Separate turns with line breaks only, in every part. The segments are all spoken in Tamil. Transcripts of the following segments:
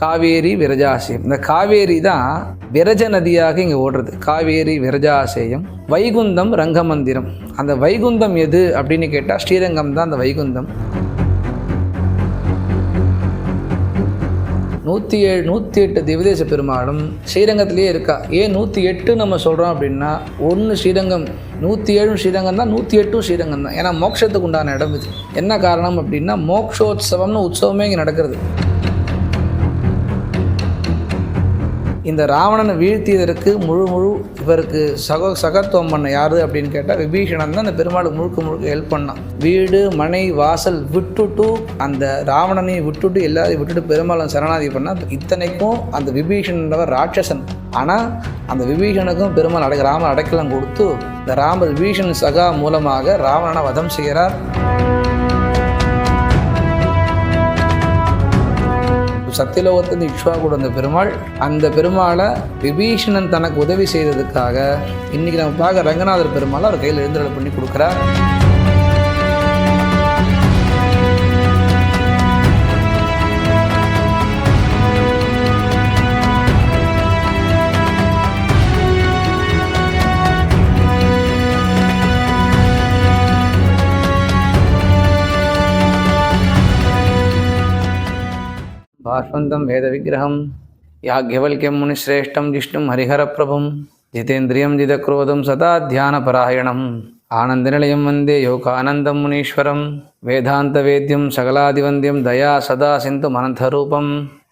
காவேரி விரஜாசயம். இந்த காவேரி தான் விரஜ நதியாக இங்கே ஓடுறது. காவேரி விரஜாசயம் வைகுந்தம் ரங்கமந்திரம். அந்த வைகுந்தம் எது அப்படின்னு கேட்டால் ஸ்ரீரங்கம் தான் அந்த வைகுந்தம். நூற்றி ஏழு நூற்றி எட்டு திவதேச பெருமாளும் ஸ்ரீரங்கத்திலே இருக்கா. ஏன் நூற்றி எட்டு நம்ம சொல்கிறோம் அப்படின்னா ஒன்று ஸ்ரீரங்கம் நூற்றி ஏழும் ஸ்ரீரங்கம் தான் நூற்றி எட்டும் ஸ்ரீரங்கம் தான். ஏன்னா மோட்சத்துக்கு உண்டான இடம் இது. என்ன காரணம் அப்படின்னா மோக்ஷோத்சவம்னு உற்சவமே இங்கே நடக்கிறது. இந்த ராவணனை வீழ்த்தியதற்கு முழு முழு இவருக்கு சக சகத்துவம் பண்ண யாரு அப்படின்னு கேட்டால் விபீஷணன் தான் அந்த பெருமாளுக்கு முழுக்க முழுக்க ஹெல்ப் பண்ணான். வீடு மனை வாசல் விட்டுட்டு அந்த ராவணனை விட்டுட்டு எல்லாரையும் விட்டுட்டு பெருமாளும் சரணாதி பண்ணால் இத்தனைக்கும் அந்த விபீஷணன்றவர் ராட்சசன். ஆனால் அந்த விபீஷனுக்கும் பெருமாள் அடை ராமன் அடைக்கலம் கொடுத்து இந்த ராம விபீஷன் சகா மூலமாக ராவணனை வதம் செய்கிறார். சத்தியலோகத்திலிருந்து இஷ்வா கூட வந்த பெருமாள் அந்த பெருமாளை விபீஷணன் தனக்கு உதவி செய்ததுக்காக இன்னைக்கு நம்ம பார்க்க ரங்கநாதர் பெருமாள் அவர் கையில் எழுந்தருள் பண்ணி கொடுக்குறார். పార్శ్వంతం వేద విగ్రహం యాజ్ఞవల్క్యం మునిశ్రేష్టం జిష్ణుం హరిహరప్రభం జితేంద్రియం జితక్రోధం సదా ధ్యానపరాయణం ఆనందనిలయం వందే యోగానందం మునీశ్వరం వేదాంతవేద్యం సకలాదివంద్యం దయా సదా సింతు అనంతరూపం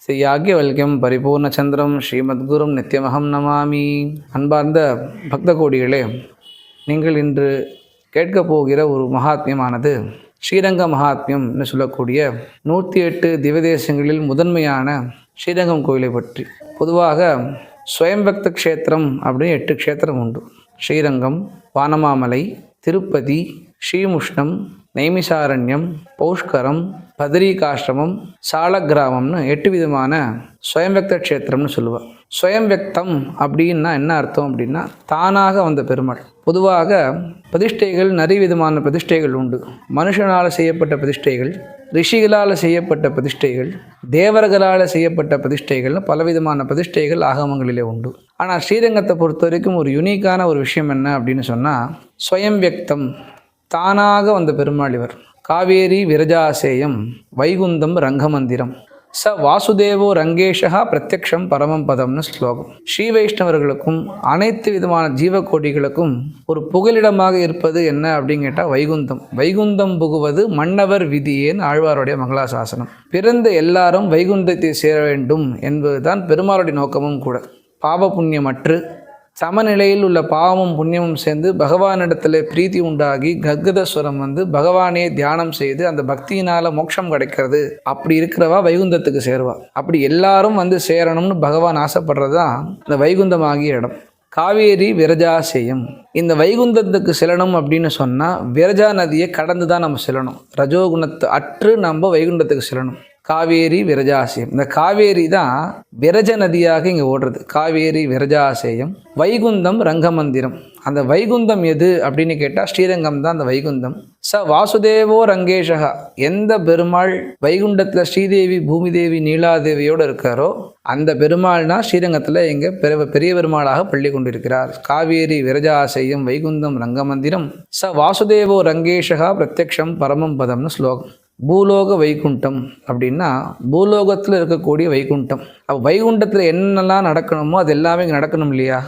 ஸ்ரீ யாக்கியவல்யம் பரிபூர்ணச்சந்திரம் ஸ்ரீமத்குரும் நித்தியமகம் நமாமி அன்பார்ந்த பக்த கோடிகளே நீங்கள் இன்று கேட்கப் போகிற ஒரு மகாத்மியமானது ஸ்ரீரங்க மகாத்மியம்னு சொல்லக்கூடிய நூற்றி எட்டு திவதேசங்களில் முதன்மையான ஸ்ரீரங்கம் கோயிலை பற்றி. பொதுவாக சுயம்பக்த க்ஷேத்திரம் அப்படின்னு எட்டு க்ஷேத்திரம் உண்டு. ஸ்ரீரங்கம் வானமாமலை திருப்பதி ஸ்ரீமுஷ்ணம் நைமிசாரண்யம் பௌஷ்கரம் பதரிகாஷ்டிரமம் சாலக்கிராமம்னு எட்டு விதமான ஸ்வயம்பக்த க்ஷேத்திரம்னு சொல்லுவாள் ஸ்வயம்பக்தம் அப்படின்னா என்ன அர்த்தம் அப்படின்னா தானாக வந்த பெருமாள். பொதுவாக பிரதிஷ்டைகள் நிறைய விதமான பிரதிஷ்டைகள் உண்டு. மனுஷனால் செய்யப்பட்ட பிரதிஷ்டைகள் ரிஷிகளால் செய்யப்பட்ட பிரதிஷ்டைகள் தேவர்களால் செய்யப்பட்ட பிரதிஷ்டைகள்னு பலவிதமான பிரதிஷ்டைகள் ஆகமங்களிலே உண்டு. ஆனால் ஸ்ரீரங்கத்தை பொறுத்த வரைக்கும் ஒரு யுனிக்கான ஒரு விஷயம் என்ன அப்படின்னு சொன்னால் ஸ்வயம் தானாக வந்த பெருமாள் இவர். காவேரி விரஜாசேயம் வைகுந்தம் ரங்கமந்திரம். ச வாசுதேவோ ரங்கேஷா பிரத்யக்ஷம் பரமம் பதம்னு ஸ்லோகம். ஸ்ரீ வைஷ்ணவர்களுக்கும் அனைத்து விதமான ஜீவக்கோடிகளுக்கும் ஒரு புகலிடமாக இருப்பது என்ன அப்படின்னு கேட்டால் வைகுந்தம். வைகுந்தம் புகுவது மன்னவர் விதியேன்னு ஆழ்வாருடைய மங்களாசாசனம். பிறந்த எல்லாரும் வைகுந்தத்தை சேர வேண்டும் என்பதுதான் பெருமாளுடைய நோக்கமும் கூட. பாவ புண்ணியமற்று சமநிலையில் உள்ள பாவமும் புண்ணியமும் சேர்ந்து பகவானிடத்தில் பிரீத்தி உண்டாகி கர்கதஸ்வரம் வந்து பகவானே தியானம் செய்து அந்த பக்தியினால் மோட்சம் கிடைக்கிறது. அப்படி இருக்கிறவா வைகுந்தத்துக்கு சேருவா. அப்படி எல்லாரும் வந்து சேரணும்னு பகவான் ஆசைப்படுறது தான் இந்த வைகுந்தமாகிய இடம். காவேரி விரஜாசேயம். இந்த வைகுந்தத்துக்கு செல்லணும் அப்படின்னு சொன்னால் விரஜா நதியை கடந்து தான் நம்ம செல்லணும். ரஜோகுணத்தை அற்று நம்ம வைகுண்டத்துக்கு செல்லணும். காவேரி விரஜாசயம். இந்த காவேரி தான் விரஜ நதியாக இங்கே ஓடுறது. காவேரி விரஜாசயம் வைகுந்தம் ரங்கமந்திரம். அந்த வைகுந்தம் எது அப்படின்னு கேட்டால் ஸ்ரீரங்கம் தான் அந்த வைகுந்தம். ச வாசுதேவோ ரங்கேஷகா. எந்த பெருமாள் வைகுண்டத்தில் ஸ்ரீதேவி பூமிதேவி நீலாதேவியோடு இருக்காரோ அந்த பெருமாள்னா ஸ்ரீரங்கத்தில் இங்கே பெரிய பெரிய பெருமாளாக பள்ளி கொண்டிருக்கிறார். காவேரி விரஜாசையம் வைகுந்தம் ரங்கமந்திரம். ச வாசுதேவோ ரங்கேஷகா பிரத்யக்ஷம் பரமம் பதம்னு ஸ்லோகம். பூலோக வைகுண்டம் அப்படின்னா பூலோகத்தில் இருக்கக்கூடிய வைகுண்டம். அப்போ வைகுண்டத்தில் என்னெல்லாம் நடக்கணுமோ அது எல்லாமே இங்கே நடக்கணும் இல்லையா?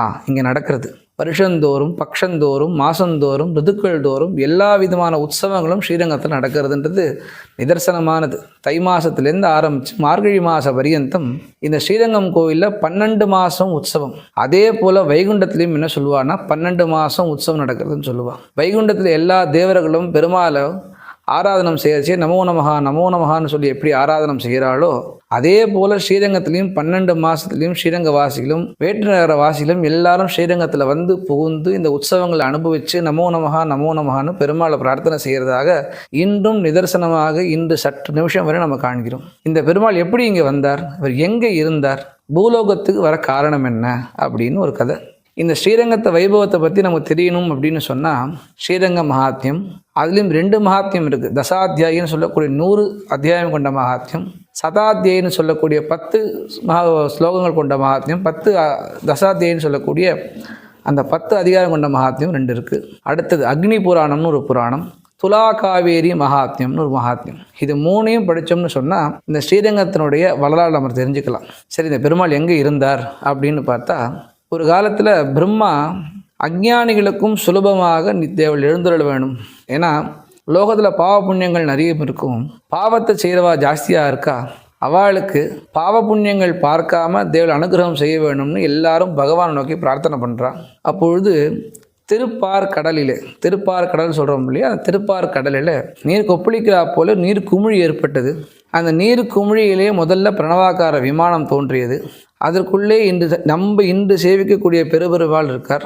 ஆ இங்கே நடக்கிறது. வருஷந்தோறும் பக்ஷந்தோறும் மாசந்தோறும் ரிதுக்கள் தோறும் எல்லா விதமான உற்சவங்களும் ஸ்ரீரங்கத்தில் நடக்கிறதுன்றது நிதர்சனமானது. தை மாதத்துலேருந்து ஆரம்பித்து மார்கழி மாத பரியந்தம் இந்த ஸ்ரீரங்கம் கோவிலில் பன்னெண்டு மாதம் உற்சவம். அதே போல் வைகுண்டத்துலேயும் என்ன சொல்லுவான்னா பன்னெண்டு மாதம் உற்சவம் நடக்கிறதுன்னு சொல்லுவாள் வைகுண்டத்தில் எல்லா தேவர்களும் பெருமாளும் ஆராதனம் செய்யறச்சே நமோ நமகா நமோ நமகான்னு சொல்லி எப்படி ஆராதனம் செய்கிறாளோ அதே போல் ஸ்ரீரங்கத்திலையும் பன்னெண்டு மாதத்துலேயும் ஸ்ரீரங்க வாசிகளும் வேற்றுநகர வாசிகளும் எல்லாரும் ஸ்ரீரங்கத்தில் வந்து புகுந்து இந்த உற்சவங்களை அனுபவித்து நமோ நமகா நமோ நமகான்னு பெருமாளை பிரார்த்தனை செய்கிறதாக இன்றும் நிதர்சனமாக இன்று சற்று நிமிஷம் வரை நம்ம காண்கிறோம். இந்த பெருமாள் எப்படி இங்கே வந்தார்? இவர் எங்கே இருந்தார்? பூலோகத்துக்கு வர காரணம் என்ன? அப்படின்னு ஒரு கதை. இந்த ஸ்ரீரங்கத்தை வைபவத்தை பற்றி நமக்கு தெரியணும் அப்படின்னு சொன்னால் ஸ்ரீரங்க மகாத்தியம் அதுலேயும் ரெண்டு மகாத்தியம் இருக்குது தசாத்தியாயின்னு சொல்லக்கூடிய நூறு அத்தியாயம் கொண்ட மகாத்தியம் சதாத்தியன்னு சொல்லக்கூடிய பத்து மகா ஸ்லோகங்கள் கொண்ட மகாத்தியம் பத்து தசாத்தியன்னு சொல்லக்கூடிய அந்த பத்து அதிகாரம் கொண்ட மகாத்தியம் ரெண்டு இருக்குது அடுத்தது அக்னி புராணம்னு ஒரு புராணம் துலா காவேரி மகாத்மியம்னு ஒரு மகாத்மியம். இது மூணையும் படித்தோம்னு சொன்னால் இந்த ஸ்ரீரங்கத்தினுடைய வரலாறு நம்ம தெரிஞ்சுக்கலாம். சரி இந்த பெருமாள் எங்கே இருந்தார் அப்படின்னு பார்த்தா ஒரு காலத்தில் பிரம்மா அஞ்ஞானிகளுக்கும் சுலபமாக நித்தேவள் எழுந்துள்ள வேணும் ஏன்னா லோகத்தில் பாவ புண்ணியங்கள் நிறைய இருக்கும். பாவத்தை செய்கிறவா ஜாஸ்தியாக இருக்கா? அவளுக்கு பாவ புண்ணியங்கள் பார்க்காம தேவள் அனுகிரகம் செய்ய வேணும்னு எல்லாரும் பகவான் நோக்கி பிரார்த்தனை பண்ணுறான் அப்பொழுது திருப்பார் கடலிலே திருப்பார் கடல் சொல்கிறோம் இல்லையா? அந்த திருப்பார் கடலில் நீர் கொப்பளிக்கிறா போல நீர் குமிழி ஏற்பட்டது. அந்த நீர் குமிழியிலே முதல்ல பிரணவாக்கார விமானம் தோன்றியது. அதற்குள்ளே இன்று நம்ம இன்று சேவிக்கக்கூடிய பெருபெருவாள் இருக்கார்.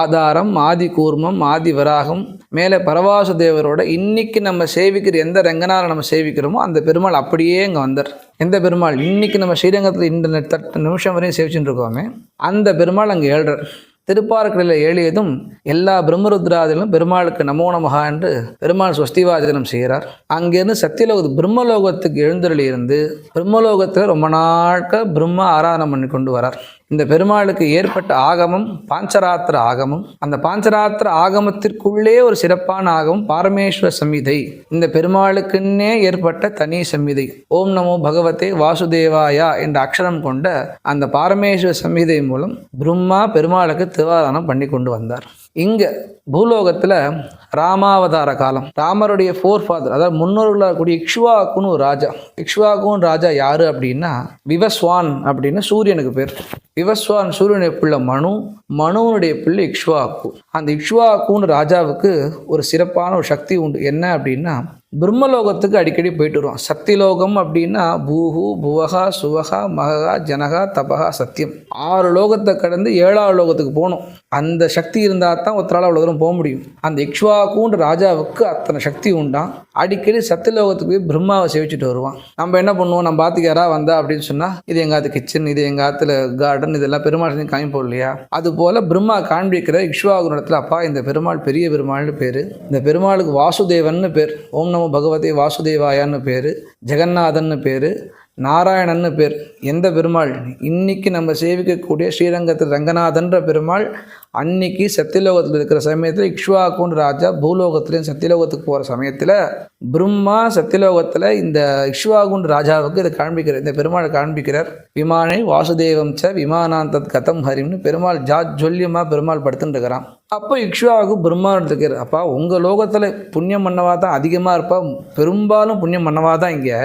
ஆதாரம் ஆதி கூர்மம் ஆதி வராகம் மேலே பரவாசு தேவரோட இன்னைக்கு நம்ம சேவிக்கிற எந்த ரங்கனாரை நம்ம சேவிக்கிறோமோ அந்த பெருமாள் அப்படியே இங்கே வந்தார். எந்த பெருமாள்? இன்னைக்கு நம்ம ஸ்ரீரங்கத்தில் இந்த தட்டு நிமிஷம் வரையும் சேவிச்சுட்டு இருக்கோமே அந்த பெருமாள் அங்கே ஏழ்றார். திருப்பார்கடலில் ஏழியதும் எல்லா பிரம்மருத்ராதிலும் பெருமாளுக்கு நமோ நமகா என்று பெருமாள் ஸ்வஸ்திவாஜனம் செய்கிறார். அங்கேருந்து சத்தியலோக பிரம்மலோகத்துக்கு எழுந்தருளி இருந்து பிரம்மலோகத்தில் ரொம்ப நாட்கள் பிரம்ம ஆராதனை பண்ணி கொண்டு வரார். இந்த பெருமாளுக்கு ஏற்பட்ட ஆகமம் பாஞ்சராத்திர ஆகமம். அந்த பாஞ்சராத்திர ஆகமத்திற்குள்ளே ஒரு சிறப்பான ஆகமம் பாரமேஸ்வர சமிதை. இந்த பெருமாளுக்குன்னே ஏற்பட்ட தனி சமிதை. ஓம் நமோ பகவதே வாசுதேவாயா என்ற அக்ஷரம் கொண்ட அந்த பாரமேஸ்வர சமிதை மூலம் பிரம்மா பெருமாளுக்கு திருவாதானம் பண்ணி கொண்டு வந்தார். இங்கே பூலோகத்தில் ராமாவதார காலம். ராமருடைய ஃபோர் ஃபாதர் அதாவது முன்னோர்களாக கூடிய இக்ஷுவாக்குன்னு ஒரு ராஜா. இக்ஷுவாக்குன்னு ராஜா யார் அப்படின்னா விவஸ்வான் அப்படின்னு சூரியனுக்கு பேர். விவஸ்வான் சூரியனுடைய பிள்ளை மனு மனுவனுடைய பிள்ளை இக்ஷுவாக்கு அந்த இக்ஷுவாக்குன்னு ராஜாவுக்கு ஒரு சிறப்பான ஒரு சக்தி உண்டு. என்ன அப்படின்னா பிரம்மலோகத்துக்கு அடிக்கடி போயிட்டு வருவோம் சத்தியலோகம் அப்படின்னா பூஹு புவகா சுவகா மகா ஜனகா தபகா சத்தியம் ஆறு லோகத்தை கடந்து ஏழாவது லோகத்துக்கு போகணும். அந்த சக்தி இருந்தால் தான் ஒருத்தரால் அவ்வளோ தூரம் போக முடியும். அந்த இக்ஷ்வாக்குன்ற ராஜாவுக்கு அத்தனை சக்தி உண்டாம் அடிக்கடி சத்தியலோகத்துக்கு போய் பிரம்மாவை சேவிச்சுட்டு வருவான். நம்ம என்ன பண்ணுவோம்? நம்ம பார்த்து யாராவது வந்தா அப்படின்னு சொன்னால் இது எங்கள் ஆத்து கிச்சன் இது எங்கள் ஆத்துல கார்டன் இதெல்லாம் பெருமாள் செஞ்சு காமிப்போம் இல்லையா? அது போல் பிரம்மா காண்பிக்கிற இக்ஷ்வாகு இடத்துல அப்பா இந்த பெருமாள் பெரிய பெருமாள்னு பேர். இந்த பெருமாளுக்கு வாசுதேவன்னு பேர். ஓம் நமோ பகவதே வாசுதேவாயான்னு பேர். ஜெகநாதன்னு பேர். நாராயணன்னு பேர். எந்த பெருமாள்? இன்னைக்கு நம்ம சேவிக்கக்கூடிய ஸ்ரீரங்கத்தில் ரங்கநாதன்ற பெருமாள் அன்னைக்கு சத்தியலோகத்தில் இருக்கிற சமயத்தில் இக்ஷ்வாக்குன்ற ராஜா பூலோகத்துலேயும் சத்தியலோகத்துக்கு போகிற சமயத்தில் பிரம்மா சத்தியலோகத்தில் இந்த இக்ஷ்வாகுன் ராஜாவுக்கு இதை காண்பிக்கிறார். இந்த பெருமாளை காண்பிக்கிறார். விமானை வாசுதேவம் ச விமானாந்தத் கதம் ஹரிம்னு பெருமாள் ஜாஜ்வல்யமாக பெருமாள் படுத்துட்டு இருக்கிறான். அப்போ இக்ஷுவாவுக்கு பிரம்மா இருக்கிறார் அப்பா உங்கள் லோகத்தில் புண்ணியம் பண்ணவா தான் அதிகமாக இருப்பா. பெரும்பாலும் புண்ணியம் பண்ணவா தான் இங்கே.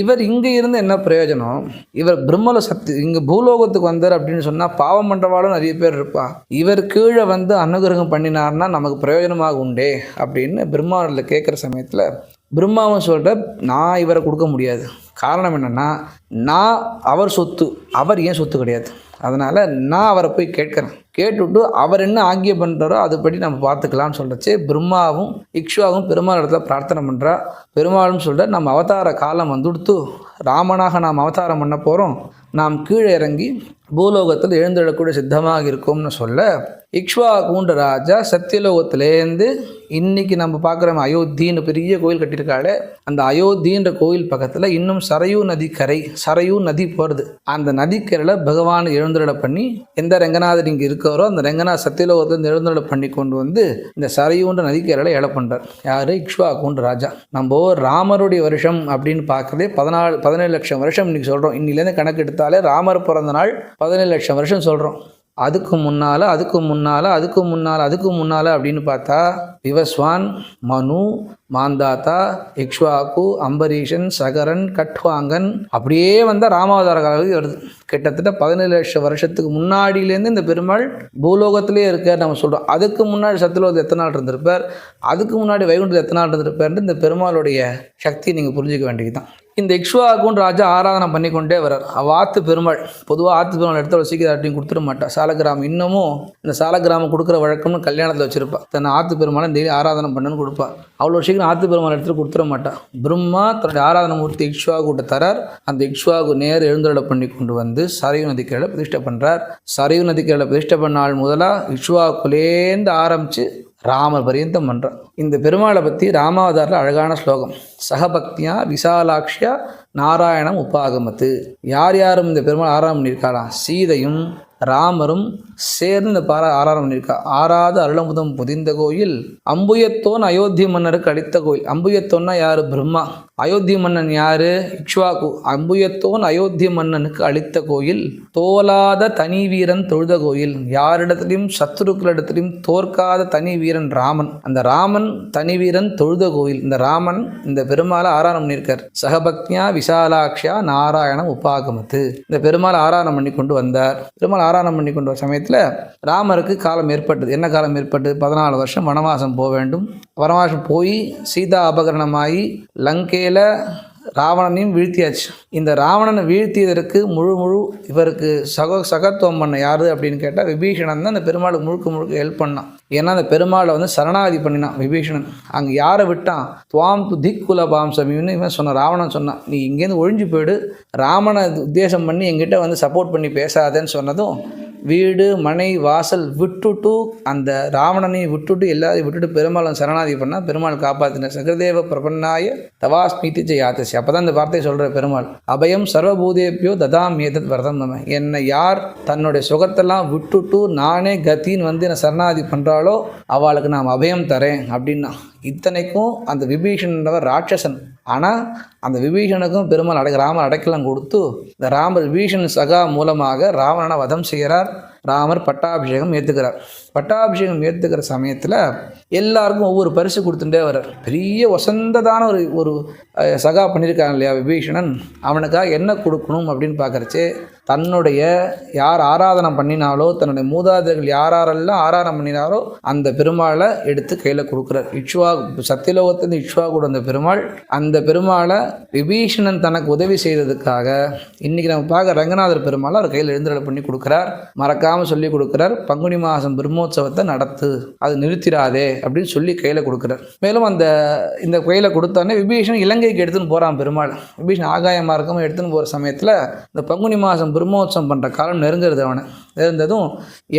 இவர் இங்கே இருந்து என்ன பிரயோஜனம்? இவர் பிரம்மல சக்தி இங்கே பூலோகத்துக்கு வந்தார் அப்படின்னு சொன்னால் பாவம் பண்ணுறவாலும் நிறைய பேர் இருப்பா. இவர் கீழே வந்து அனுகிரகம் பண்ணினார்னா நமக்கு பிரயோஜனமாக உண்டே அப்படின்னு பிரம்மாவில் கேட்குற சமயத்தில் பிரம்மாவும் சொல்கிற நான் இவரை கொடுக்க முடியாது. காரணம் என்னென்னா நான் அவர் சொத்து. அவர் ஏன் சொத்து கிடையாது? அதனால் நான் அவரை போய் கேட்குறேன். கேட்டுவிட்டு அவர் என்ன ஆங்கிய பண்ணுறாரோ அதுபடி நம்ம பார்த்துக்கலாம்னு சொல்லிச்சு பிரம்மாவும் இக்ஷுவாவும் பெருமாள் இடத்துல பிரார்த்தனை பண்ணுறா பெருமாளும் சொல்கிற நம்ம அவதார காலம் வந்துடுத்து. ராமனாக நாம் அவதாரம் பண்ண போகிறோம் நாம் கீழே இறங்கி பூலோகத்தில் எழுந்தெழக்கூடிய சித்தமாக இருக்கோம்னு சொல்ல இக்ஷ்வா கூண்டு ராஜா சத்தியலோகத்திலேருந்து இன்னைக்கு நம்ம பார்க்குறோம் அயோத்தின்னு பெரிய கோயில் கட்டியிருக்காளே அந்த அயோத்தின்ற கோயில் பக்கத்தில் இன்னும் சரையூ நதி கரை சரையூ நதி போகிறது அந்த நதிக்கரையில் பகவான் எழுந்தருளை பண்ணி எந்த ரங்கநாதர் இங்கே இருக்காரோ அந்த ரங்கநாத் சத்தியலோகத்தில் எழுந்தருளை பண்ணி கொண்டு வந்து இந்த சரையூன்ற நதிக்கரையில் ஏழை பண்ணுறார் யார்? இக்ஷ்வா கூண்டு ராஜா. நம்ம ராமருடைய வருஷம் அப்படின்னு பார்க்குறதே பதினாலு பதினேழு லட்சம் வருஷம் இன்னைக்கு சொல்கிறோம் இன்னிலேருந்து கணக்கு எடுத்தால் ராமர் பிறந்த நாள் பதினேழு லட்சம் வருஷம் சொல்கிறோம் அதுக்கு முன்னால் அதுக்கு முன்னால் அதுக்கு முன்னால் அதுக்கு முன்னால் அப்படின்னு பார்த்தா விவஸ்வான் மனு மாந்தாத்தா இக்ஷ்வாக்கு அம்பரீஷன் சகரன் கட்வாங்கன் அப்படியே வந்தால் ராமாவதார காலத்துக்கு வருது. கிட்டத்தட்ட பதினேழு லட்சம் வருஷத்துக்கு முன்னாடியிலேருந்து இந்த பெருமாள் பூலோகத்திலே இருக்கார் நம்ம சொல்கிறோம் அதுக்கு முன்னாடி சத்துலோகத்தில் எத்தனை நாள் இருந்திருப்பார்? அதுக்கு முன்னாடி வைகுண்டத்தில் எத்தனை நாள் இருந்திருப்பார்ன்ட்டு இந்த பெருமாளுடைய சக்தியை நீங்கள் புரிஞ்சிக்க வேண்டியது தான் இந்த இக்ஷ்வாகுன்னு ராஜா ஆராதனை பண்ணி கொண்டே வரார் வாத்து ஆத்து பெருமாள் பொதுவாக ஆத்து பெருமாள் எடுத்து அவள் சீக்கிரம் கொடுத்துட மாட்டா. சாலகிராமம் இன்னமும் இந்த சாலகிராமம் கொடுக்குற வழக்கம்னு கல்யாணத்தில் வச்சிருப்பா. தன்னை ஆத்து பெருமாளை டெய்லி ஆராதனை பண்ணுன்னு கொடுப்பா. அவ்வளோ சீக்கிரம் ஆத்து பெருமாள் எடுத்து கொடுத்துட மாட்டா. பிரம்மா தன்னுடைய ஆராதனை மூர்த்தி இக்ஷ்வாகுட்ட தரார். அந்த இக்ஷ்வாகு நேர் எழுந்தருளை பண்ணி கொண்டு வந்து சரையு நதிக்கரையில் பிரதிஷ்டை பண்ணுறார் சரையு நதிக்கரையில் பிரதிஷ்டை பண்ண நாள் முதலாக இக்ஷ்வாக்குலேருந்து ஆரம்பித்து ராமர் பரியந்தம் பண்ணுறான் இந்த பெருமாளை பற்றி ராமாவதாரில் அழகான ஸ்லோகம். சகபக்தியா விசாலாட்சியா நாராயணம் உபாகமத்து. யார் யாரும் இந்த பெருமாள் ஆராதனை பண்ணியிருக்காளாம் சீதையும் ராமரும் சேர்ந்து இந்த பாரா ஆராதனை பண்ணியிருக்கா. ஆறாத அருளமுதம் புதிந்த கோயில் அம்புயத்தோன் அயோத்தி மன்னருக்கு அளித்த கோயில். அம்புயத்தோன்னா யார்? பிரம்மா. அயோத்தி மன்னன் யாரு? இக்ஷ்வாகு. அம்புயத்தோன் அயோத்தி மன்னனுக்கு அளித்த கோயில் தோலாத தனி வீரன் தொழுத கோயில். யாரிடத்திலையும் சத்துருக்களிடத்திலையும் தோற்காத தனி வீரன் ராமன். அந்த ராமன் தனி வீரன் தொழுத கோயில். இந்த ராமன் இந்த பெருமாளை ஆராதனை பண்ணியிருக்கார். சகபக்ஞா விசாலாக்ஷா நாராயணம் உபாகமத்து. இந்த பெருமாள் ஆராதனம் பண்ணி கொண்டு வந்தார். பெருமாள் ஆராதனம் பண்ணி கொண்டு வர சமயத்தில் ராமருக்கு காலம் ஏற்பட்டது. என்ன காலம் ஏற்பட்டது? பதினாலு வருஷம் வனவாசம் போக வேண்டும். வனவாசம் போய் சீதா அபகரணமாகி லங்கையில் ராவணனையும் வீழ்த்தியாச்சு. இந்த ராவணனை வீழ்த்தியதற்கு முழு முழு இவருக்கு சக சகத்துவம் பண்ண யாரு அப்படின்னு கேட்டால் விபீஷணன் தான் அந்த பெருமாளுக்கு முழுக்க முழுக்க ஹெல்ப் பண்ணான். ஏன்னா அந்த பெருமாளை வந்து சரணாகதி பண்ணினான் விபீஷணன். அங்கே யாரை விட்டான்? துவாம் து திக் குலபாம்சமின்னு இவன் சொன்னான் ராவணன் சொன்னான் நீ இங்கேருந்து ஒழிஞ்சு போயிடு. ராமனை உத்தேசம் பண்ணி எங்கிட்ட வந்து சப்போர்ட் பண்ணி பேசாதேன்னு சொன்னதும் வீடு மனை வாசல் விட்டுட்டு அந்த ராவணனை விட்டுட்டு எல்லாரையும் விட்டுட்டு பெருமாளும் சரணாதி பண்ணால் பெருமாள் காப்பாற்றின சகதேவ பிரபன்னாய தவாஸ் ஜெய யாத்தசி. அப்போ தான் இந்த வார்த்தையை சொல்கிற பெருமாள். அபயம் சர்வபூதேபியோ ததாம் ஏதத் வரதம் நம்ம என்னை யார் தன்னுடைய சுகத்தெல்லாம் விட்டுட்டு நானே கத்தின்னு வந்து என்னை சரணாதி பண்ணுறாளோ அவளுக்கு நான் அபயம் தரேன் அப்படின்னா. இத்தனைக்கும் அந்த விபீஷணன்றவர் ராட்சசன். ஆனால் அந்த விபீஷனுக்கும் பெருமாள் அடை ராமர் அடைக்கலம் கொடுத்து இந்த ராமர் விபீஷன் சகா மூலமாக ராவணனை வதம் செய்கிறார். ராமர் பட்டாபிஷேகம் ஏற்றுக்கிறார் பட்டாபிஷேகம் ஏற்றுக்கிற சமயத்தில் எல்லாருக்கும் ஒவ்வொரு பரிசு கொடுத்துட்டே வர்றார். பெரிய வசந்ததான ஒரு ஒரு சகா பண்ணியிருக்காங்க இல்லையா விபீஷணன்? அவனுக்காக என்ன கொடுக்கணும் அப்படின்னு பார்க்குறச்சு தன்னுடைய யார் ஆராதனை பண்ணினாலோ தன்னுடைய மூதாதையர்கள் யாரெல்லாம் ஆராதனை பண்ணினாரோ அந்த பெருமாளை எடுத்து கையில் கொடுக்குறார். இக்ஷ்வா சத்தியலோகத்திலிருந்து இக்ஷ்வா கூட அந்த பெருமாள் அந்த பெருமாளை விபீஷணன் தனக்கு உதவி செய்ததுக்காக இன்னைக்கு நம்ம பார்க்க ரங்கநாதர் பெருமாளை அவர் கையில் எழுந்தருளை பண்ணி கொடுக்குறார். மறக்காமல் சொல்லி கொடுக்குறார். பங்குனி மாதம் பிரம்மோத்சவத்தை நடத்து அது நிறுத்திடாதே அப்படின்னு சொல்லி கையில் கொடுக்குறார். மேலும் அந்த இந்த கையில் கொடுத்தோடனே விபீஷணன் இலங்கைக்கு எடுத்துன்னு போகிறான் பெருமாள். விபீஷன் ஆகாய மார்க்கம் எடுத்துன்னு போகிற சமயத்தில் இந்த பங்குனி மாதம் பிரம்மோத்சவம் பண்ணுற காலம் நெருங்குறது அவனை. இருந்ததும்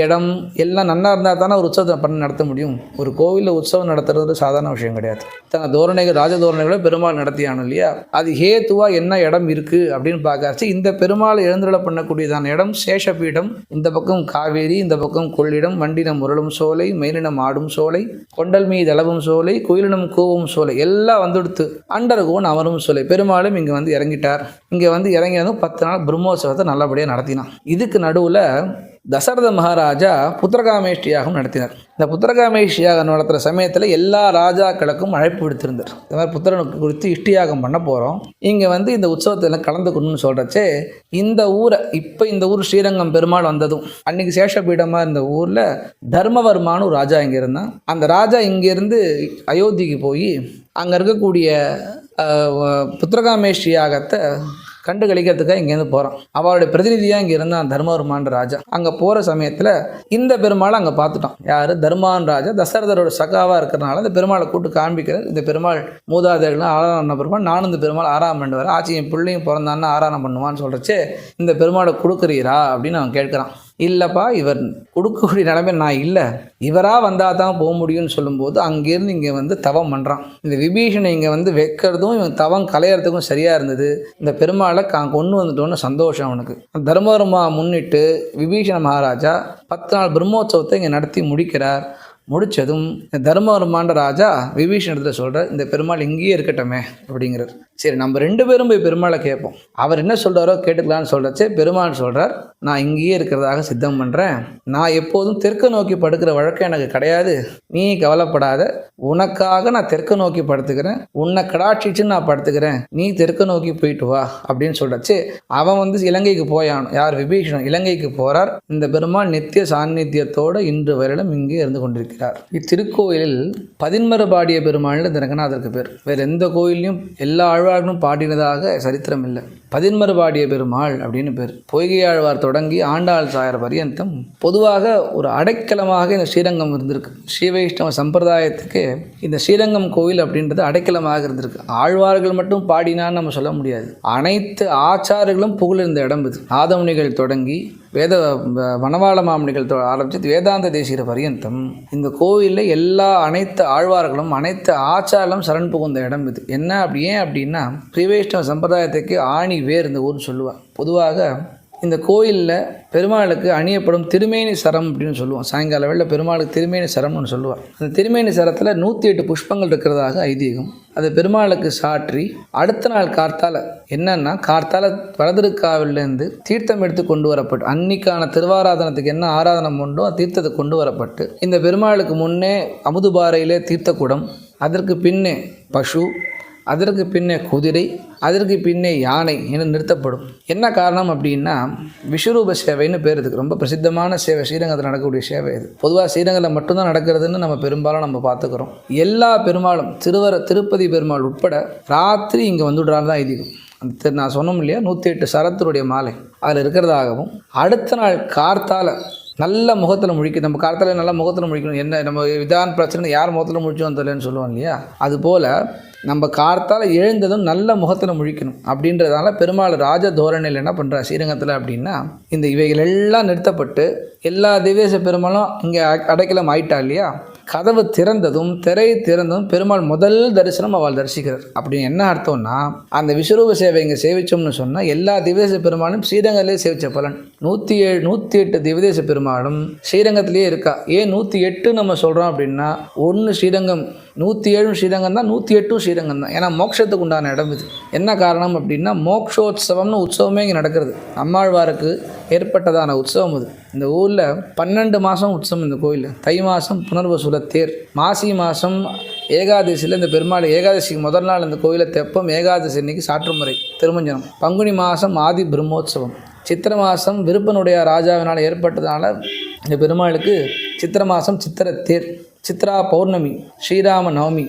இடம் எல்லாம் நல்லா இருந்தால் தானே ஒரு உற்சவத்தை பண்ணி நடத்த முடியும். ஒரு கோவிலில் உற்சவம் நடத்துறது சாதாரண விஷயம் கிடையாது. தன தோரணைகள் ராஜ தோரணைகளை பெருமாள் நடத்தியானோ இல்லையா? அது ஹேத்துவாக என்ன இடம் இருக்குது அப்படின்னு பார்க்காச்சு. இந்த பெருமாள் எழுந்துள்ள பண்ணக்கூடியதான இடம் சேஷபீடம். இந்த பக்கம் காவேரி இந்த பக்கம் கொள்ளிடம் வண்டினம் முரளும் சோலை மயிலினம் ஆடும் சோலை கொண்டல் மீது அளவும் சோலை குயிலினம் கூவும் சோலை எல்லாம் வந்துடுத்து அண்டர்கோன் அவரும் சோலை. பெருமாளும் இங்கே வந்து இறங்கிட்டார். இங்கே வந்து இறங்கினதும் பத்து நாள் பிரம்மோற்சவத்தை நல்லபடியாக நடத்தினான். இதுக்கு நடுவில் தசரத மகாராஜா புத்திரகாமேஷ்டி யாகம் நடத்தினார். இந்த புத்திரகாமேஷ்டி யாகம் நடத்துகிற சமயத்தில் எல்லா ராஜாக்களுக்கும் அழைப்பு விடுத்திருந்தார். இந்த மாதிரி புத்திரனுக்கு குறித்து இஷ்டி யாகம் பண்ண போகிறோம் இங்கே வந்து இந்த உற்சவத்தில் கலந்துக்கணும்னு சொல்கிறச்சே இந்த ஊரை இப்போ இந்த ஊர் ஸ்ரீரங்கம் பெருமாள் வந்ததும் அன்னைக்கு சேஷபீடமாக இருந்த ஊரில் தர்மவர்மானு ஒரு ராஜா இங்கே இருந்தான். அந்த ராஜா இங்கேருந்து அயோத்திக்கு போய் அங்கே இருக்கக்கூடிய புத்திரகாமேஷ்டி யாகத்தை கண்டு கழிக்கிறதுக்காக இங்கேருந்து போகிறான் அவளுடைய பிரதிநிதியாக இங்கே இருந்தான் தர்மவர்மான் ராஜா. அங்கே போகிற சமயத்தில் இந்த பெருமாளை அங்கே பார்த்துட்டான். யார்? தர்மான் ராஜா. தசரதரோட சகாவாக இருக்கிறனால இந்த பெருமாளை கூட்டு காண்பிக்கிறார் இந்த பெருமாள் மூதாதையர்கள்லாம் ஆராதனை பெருமாள் நானும் இந்த பெருமாள் ஆறாம் பண்ணுவார் ஆச்சி என் பிள்ளையும் பிறந்தான்னு ஆராதனை பண்ணுவான்னு சொல்கிறச்சே இந்த பெருமாளை கொடுக்குறீரா அப்படின்னு அவன் கேட்குறான். இல்லைப்பா இவர் கொடுக்கக்கூடிய நிலைமை நான் இல்லை. இவராக வந்தால் தான் போக முடியும்னு சொல்லும்போது அங்கேருந்து இங்கே வந்து தவம் பண்ணுறான் இந்த விபீஷனை இங்கே வந்து வைக்கிறதும் இவன் தவம் கலையறதுக்கும் சரியாக இருந்தது. இந்த பெருமாளை கா கொண்டு வந்துட்டோன்னு சந்தோஷம் அவனுக்கு. தர்மபுரமாக முன்னிட்டு விபீஷண மகாராஜா பத்து நாள் பிரம்மோற்சவத்தை இங்கே நடத்தி முடிக்கிறார். முடித்ததும் தர்மவர்மாண்ட ராஜா விபீஷணத்தில் சொல்கிறார் இந்த பெருமாள் இங்கேயே இருக்கட்டுமே அப்படிங்கிறார். சரி நம்ம ரெண்டு பேரும் போய் பெருமாளை கேட்போம். அவர் என்ன சொல்கிறாரோ கேட்டுக்கலான்னு சொல்கிறச்சே பெருமாள் சொல்கிறார் நான் இங்கேயே இருக்கிறதாக சித்தம் பண்ணுறேன் நான் எப்போதும் தெற்கு நோக்கி படுக்கிற வழக்கம் எனக்கு கிடையாது. நீ கவலைப்படாத. உனக்காக நான் தெற்கு நோக்கி படுத்துக்கிறேன். உன்னை கடாட்சிச்சுன்னு நான் படுத்துக்கிறேன். நீ தெற்கு நோக்கி போயிட்டு வா அப்படின்னு சொல்கிறச்சு அவன் வந்து இலங்கைக்கு போயான். யார்? விபீஷணன். இலங்கைக்கு போகிறார் இந்த பெருமாள் நித்திய சாநித்தியத்தோடு இன்று வரையிலும் இங்கே இருந்து கொண்டிருக்கிறார். இத்திருக்கோயிலில் பதின்மரபாடிய பெருமாள்னு இந்த ரங்கநாதருக்கு பேர். வேறு எந்த கோயிலையும் எல்லா ஆழ்வார்களும் பாடினதாக சரித்திரம் இல்லை பதின்மரபாடிய பெருமாள் அப்படின்னு பேர். பொய்கை ஆழ்வார் தொடங்கி ஆண்டாள் சாயர் பரியந்தம் பொதுவாக ஒரு அடைக்கலமாக இந்த ஸ்ரீரங்கம் இருந்திருக்கு. ஸ்ரீ வைஷ்ணவ சம்பிரதாயத்துக்கு இந்த ஸ்ரீரங்கம் கோயில் அப்படின்றது அடைக்கலமாக இருந்திருக்கு. ஆழ்வார்கள் மட்டும் பாடினான்னு நம்ம சொல்ல முடியாது. அனைத்து ஆச்சாரர்களும் புகழிருந்த இடம் இது. ஆதமுனிகள் தொடங்கி வேத வனவாள மாமணிகள் ஆரம்பித்து வேதாந்த தேசிகர பரியந்தம். இந்த கோவிலில் எல்லா அனைத்து ஆழ்வார்களும் அனைத்து ஆச்சாரம் சரண் புகுந்த இடம் இது. என்ன அப்படி ஏன் அப்படின்னா பிரிவேஷ்ணவ சம்பிரதாயத்துக்கு ஆணி வேர் இந்த ஊர்னு சொல்லுவாள் பொதுவாக இந்த கோயிலில் பெருமாளுக்கு அணியப்படும் திருமேனி சரம் அப்படின்னு சொல்லுவோம். சாயங்கால வேளில் பெருமாளுக்கு திருமேனி சரம்னு சொல்லுவார். அந்த திருமேனி சரத்தில் நூற்றி எட்டு புஷ்பங்கள் இருக்கிறதாக ஐதீகம். அதை பெருமாளுக்கு சாற்றி அடுத்த நாள் கார்த்தால என்னன்னா கார்த்தால வலதிருக்காவிலேருந்து தீர்த்தம் எடுத்து கொண்டு வரப்பட்டு அன்னிக்கான திருவாராதனத்துக்கு என்ன ஆராதனம் உண்டோ தீர்த்தத்தை கொண்டு வரப்பட்டு இந்த பெருமாளுக்கு முன்னே அமுதுபாறையிலே தீர்த்தக்குடம் அதற்கு பின்னே பசு அதற்கு பின்னே குதிரை அதற்கு பின்னே யானை என நிறுத்தப்படும். என்ன காரணம் அப்படின்னா விஸ்வரூப சேவைன்னு பேர் இதுக்கு. ரொம்ப பிரசித்தமான சேவை. ஸ்ரீரங்கத்தில் நடக்கக்கூடிய சேவை இது. பொதுவாக ஸ்ரீரங்கத்தில் மட்டும்தான் நடக்கிறதுன்னு நம்ம பெரும்பாலும் நம்ம பார்த்துக்கிறோம். எல்லா பெருமாளும் திருவர திருப்பதி பெருமாள் உட்பட ராத்திரி இங்கே வந்துடுறாரு தான் ஐதீகம். அந்த நான் சொன்னோம் இல்லையா நூற்றி எட்டு சரத்தினுடைய மாலை. அதில் இருக்கிறதாகவும் அடுத்த நாள் கார்த்தால நல்ல முகத்தில் முழிக்க நம்ம காலத்தில் நல்ல முகத்தில் முழிக்கணும். என்ன நம்ம இதான் பிரச்சனை யார் முகத்தில் முழிச்சோம் தெரியலன்னு சொல்லுவோம் இல்லையா? அதுபோல் நம்ம கார்த்தால் எழுந்ததும் நல்ல முகத்தில் முழிக்கணும். அப்படின்றதால பெருமாள் ராஜ தோரணையில் என்ன பண்ணுறா ஸ்ரீரங்கத்தில் அப்படின்னா இந்த இவைகள் எல்லாம் நிறுத்தப்பட்டு எல்லா திவ்யச பெருமாளும் இங்கே அடைக்கலம் ஆயிட்டா இல்லையா? கதவு திறந்ததும் திரை திறந்ததும் பெருமாள் முதல் தரிசனம் அவள் தரிசிக்கிறார். அப்படின்னு என்ன அர்த்தம்னா அந்த விஸ்வரூப சேவை இங்கே சேவிச்சோம்னு சொன்னால் எல்லா திவ்யதேச பெருமாளும் ஸ்ரீரங்கத்திலே சேவிச்ச பலன். நூற்றி ஏழு நூற்றி எட்டு திவ்யதேச பெருமாளும் ஸ்ரீரங்கத்திலேயே இருக்கா. ஏன் நூற்றி எட்டு நம்ம சொல்கிறோம் அப்படின்னா ஒன்று ஸ்ரீரங்கம் நூற்றி ஏழும் ஸ்ரீரங்கம் தான் நூற்றி எட்டும் ஸ்ரீரங்கம் தான் ஏன்னா மோட்சத்துக்கு உண்டான இடம் இது. என்ன காரணம் அப்படின்னா மோக்ஷோத்சவம்னு உற்சவமே இங்கே நடக்கிறது. அம்மாழ்வாருக்கு ஏற்பட்டதான உற்சவம் அது இந்த ஊரில் பன்னெண்டு மாதம் உற்சவம் இந்த கோயில் தை மாதம் புனர்வசூல தேர் மாசி மாதம் ஏகாதசியில் இந்த பெருமாள் ஏகாதசிக்கு முதல் நாள் இந்த கோயிலை தெப்பம் ஏகாதசி அன்னைக்கு சாற்றுமுறை திருமஞ்சனம். பங்குனி மாதம் ஆதி பிரம்மோத்சவம். சித்திர மாதம் விருப்பனுடைய ராஜாவினால் ஏற்பட்டதுனால இந்த பெருமாளுக்கு சித்திர மாதம் சித்திர தேர் சித்ரா பௌர்ணமி ஸ்ரீராம நவமி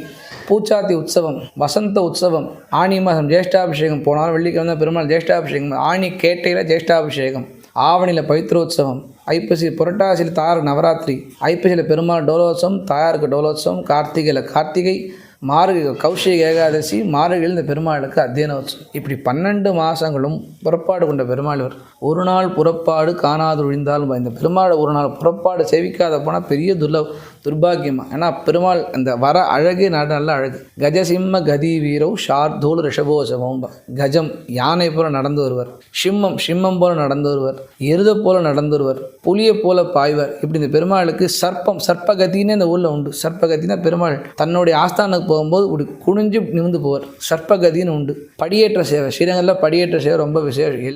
பூச்சாத்தி உற்சவம் வசந்த உற்சவம் ஆணி மாதம் ஜேஷ்டாபிஷேகம் போனாலும் வெள்ளிக்கிழமை பெருமாள் ஜேஷ்டாபிஷேகம் ஆணி கேட்டையில் ஜேஷ்டாபிஷேகம் ஆவணியில் பவித்ரோத்சவம் ஐப்பசி புரட்டாசியில் தாயார் நவராத்திரி ஐப்பசியில் பெருமாள் டோலோத்சவம் தாயாருக்கு டோலோத்சவம் கார்த்திகையில் கார்த்திகை மார்கழி கௌஷிக ஏகாதசி மார்கழியில் இந்த பெருமாளுக்கு அத்தியனோத்சவம். இப்படி பன்னெண்டு மாதங்களும் புறப்பாடு கொண்ட பெருமாள் இவர் ஒரு நாள் புறப்பாடு காணாது ஒழிந்தாலும் இந்த பெருமாள் ஒரு நாள் புறப்பாடு சேவிக்காத போனால் பெரிய துர்ல துர்பாகியமாக ஏன்னா பெருமாள் அந்த வர அழகு நட நல்ல அழகு. கஜசிம்ம கதி வீரோ ஷார்தூல் ரிஷபோசவம் கஜம் யானை போல நடந்து வருவர். சிம்மம் சிம்மம் போல நடந்து வருவர். எருத போல நடந்து வருவர். புலியை போல பாய்வர். இப்படி இந்த பெருமாளுக்கு சர்ப்பம் சர்ப்பகத்தின்னு இந்த ஊரில் உண்டு. சர்ப்பகத்தினா பெருமாள் தன்னுடைய ஆஸ்தானுக்கு போகும்போது இப்படி குனிஞ்சு நிமிந்து போவார். சர்ப்பகதின்னு உண்டு. படியேற்ற சேவை. ஸ்ரீரங்கத்தில் படியேற்ற சேவை ரொம்ப விசேஷம்.